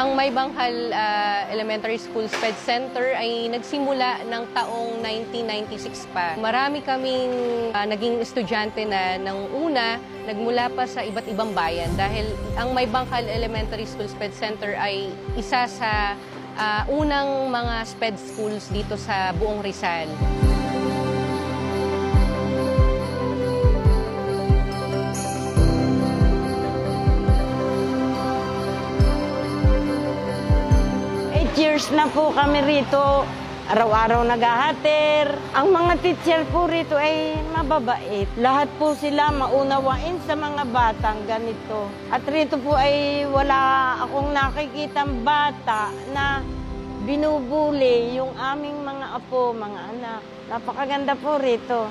Ang Maybanghal ah, Elementary School SPED Center ay nagsimula ng taong 1996 pa. Marami kaming ah, naging estudyante na ng una, nagmula pa sa iba't ibang bayan dahil ang Maybanghal Elementary School SPED Center ay isa sa ah, unang mga SPED schools dito sa buong Rizal. Years na po kami rito. Araw-araw naghahater. Ang mga teacher po rito ay mababait. Lahat po sila maunawain sa mga batang ganito. At rito po ay wala akong nakikitang bata na binubuli yung aming mga apo, mga anak. Napakaganda po rito.